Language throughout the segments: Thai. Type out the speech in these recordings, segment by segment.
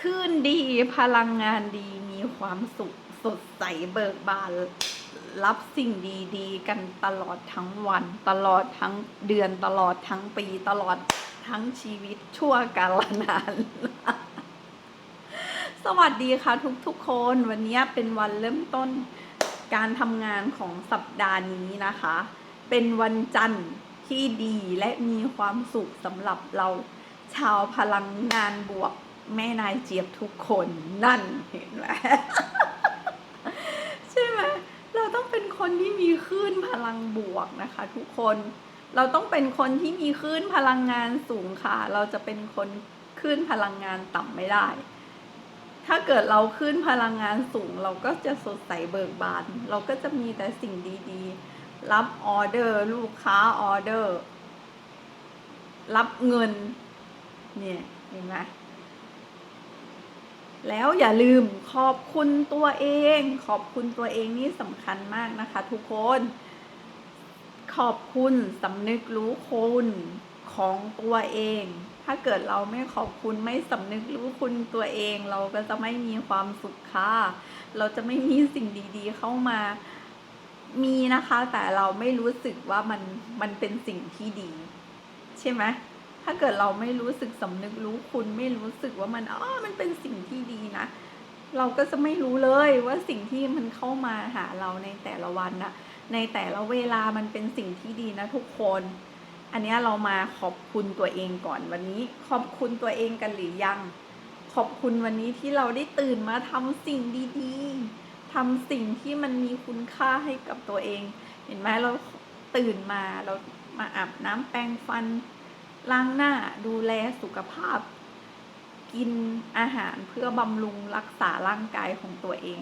คลื่นดีพลังงานดีมีความสุขสดใสเบิกบาน รับสิ่งดีๆ กันตลอดทั้งวัน ตลอดทั้งเดือนตลอดทั้งปีตลอดทั้งชีวิตชั่วกาลนานสวัสดีค่ะทุกๆคนวันนี้เป็นวันเริ่มต้นการทำงานของสัปดาห์นี้นะคะ เป็นวันจันทร์ที่ดีและมีความสุขสำหรับเราชาวพลังงานบวก แม่นายเจี๊ยบทุกคนนั่นเห็นไหมใช่ไหมเราต้องเป็นคนที่มีคลื่นพลังบวกนะคะ ทุกคนเราต้องเป็นคนที่มีคลื่นพลังงานสูงค่ะ เราจะเป็นคนคลื่นพลังงานต่ำไม่ได้ ถ้าเกิดเราขึ้นพลังงานสูง เราก็จะสดใสเบิกบาน เราก็จะมีแต่สิ่งดีๆ รับออเดอร์ลูกค้าออเดอร์ รับเงิน เนี่ยเห็นไหม แล้วอย่าลืมขอบคุณตัวเอง ขอบคุณตัวเองนี่สำคัญมากนะคะ ทุกคน ขอบคุณสำนึกรู้คุณของตัวเอง ถ้าเกิดเราไม่ขอบคุณไม่สำนึกรู้คุณตัวเอง เราก็จะไม่มีความสุขค่ะเราจะไม่มีสิ่งดี ๆ เข้ามามีนะคะ แต่เราไม่รู้สึกว่ามันมันเป็นสิ่งที่ดี ใช่ไหม ถ้าเกิดเราไม่รู้สึกสำนึกรู้คุณไม่รู้สึกว่ามันอ๋อมันเป็นสิ่งที่ดีนะ เราก็จะไม่รู้เลยว่าสิ่งที่มันเข้ามาหาเราในแต่ละวันนะในแต่ละเวลามันเป็นสิ่งที่ดีนะทุกคน อันนี้เรามาขอบคุณตัวเองก่อนวันนี้ ขอบคุณตัวเองกันหรือยัง ขอบคุณวันนี้ที่เราได้ตื่นมาทำสิ่งดีๆทำสิ่งที่มันมีคุณค่าให้กับตัวเอง เห็นไหมเราตื่นมาเรามาอาบน้ำแปรงฟัน ล้างหน้าดูแลสุขภาพ กินอาหารเพื่อบำรุงรักษาร่างกายของตัวเอง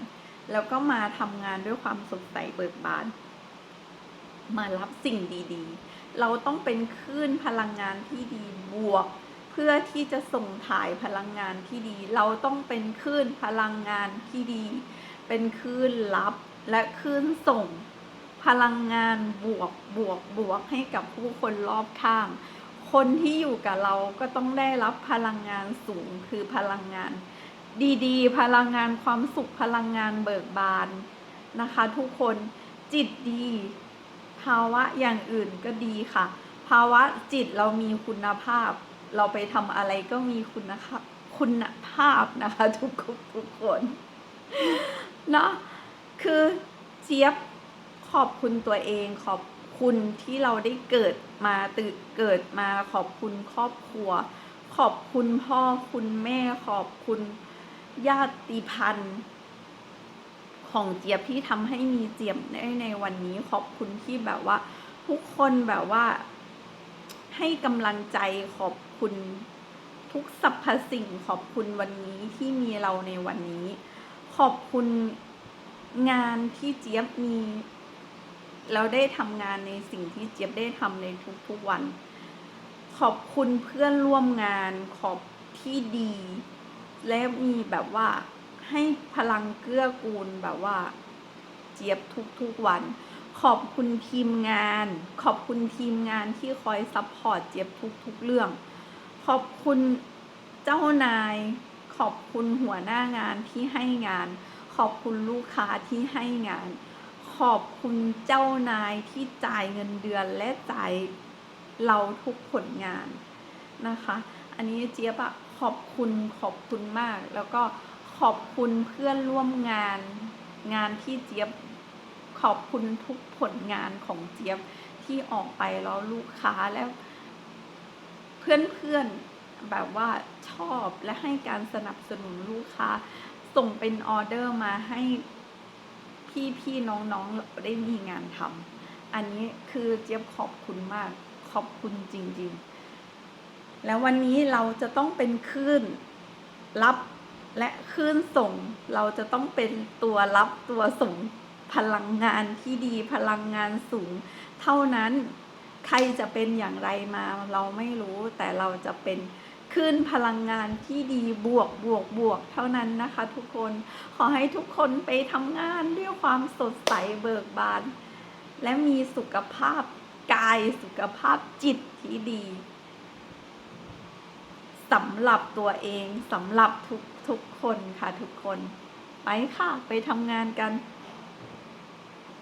แล้วก็มาทำงานด้วยความสดใสเบิกบาน มารับสิ่งดีๆ เราต้องเป็นคลื่นพลังงานที่ดีบวก เพื่อที่จะส่งถ่ายพลังงานที่ดี เราต้องเป็นคลื่นพลังงานที่ดี เป็นคลื่นรับและคลื่นส่งพลังงานบวกบวกบวกให้กับผู้คนรอบข้าง คนที่อยู่กับเราก็ต้องได้รับพลังงานสูงคือพลังงาน ดีๆ พลังงานความสุขพลังงานเบิกบานนะคะ ทุกคนจิตดี ภาวะอย่างอื่นก็ดีค่ะ ภาวะจิตเรามีคุณภาพ เราไปทำอะไรก็มีคุณภาพคุณภาพนะคะ ทุกทุกคนเนาะคือเจี๊ยบขอบคุณตัวเองขอบ คุณที่เราได้เกิดมาตื่นเกิดมาขอบคุณครอบครัว ขอบคุณพ่อคุณแม่ขอบคุณญาติพันธ์ของเจี๊ยบที่ทำให้มีเจี๊ยบได้ในวันนี้ขอบคุณที่แบบว่า ทุกคนแบบว่า ให้กำลังใจขอบคุณทุกสรรพสิ่งขอบคุณวันนี้ที่มีเราในวันนี้ ขอบคุณงานที่เจี๊ยบมี เราได้ทำงานในสิ่งที่เจี๊ยบได้ทำในทุกๆวัน ขอบคุณเพื่อนร่วมงานขอบที่ดี และมีแบบว่าให้พลังเกื้อกูลแบบว่า เจี๊ยบทุกๆวัน ขอบคุณทีมงาน ขอบคุณทีมงานที่คอยซัพพอร์ตเจี๊ยบทุกๆเรื่อง ขอบคุณเจ้านาย ขอบคุณหัวหน้างานที่ให้งาน ขอบคุณลูกค้าที่ให้งาน ขอบคุณเจ้านายที่จ่ายเงินเดือนและจ่ายเราทุกผลงานนะคะ อันนี้เจี๊ยบอะขอบคุณขอบคุณมาก แล้วก็ขอบคุณเพื่อนร่วมงานงานที่เจี๊ยบขอบคุณทุกผลงานของเจี๊ยบที่ออกไปแล้วลูกค้าแล้ว เพื่อนๆแบบว่าชอบและให้การสนับสนุนลูกค้า ส่งเป็นออเดอร์มาให้ พี่ๆน้องๆได้มีงานทำอันนี้คือเจี๊ยบขอบคุณมากขอบคุณจริง ๆ แล้ววันนี้เราจะต้องเป็นคลื่นรับและคลื่นส่งเราจะต้องเป็นตัวรับตัวส่งพลังงานที่ดีพลังงานสูง เท่านั้นใครจะเป็นอย่างไรมาเราไม่รู้แต่เราจะเป็น คลื่นพลังงานที่ดีบวกบวกบวกเท่านั้นนะคะ ทุกคนขอให้ทุกคนไปทำงานด้วยความสดใสเบิกบาน และมีสุขภาพกายสุขภาพจิตที่ดีสำหรับตัวเองสำหรับทุกทุกคนค่ะทุกคน ไปค่ะ ไปทำงานกัน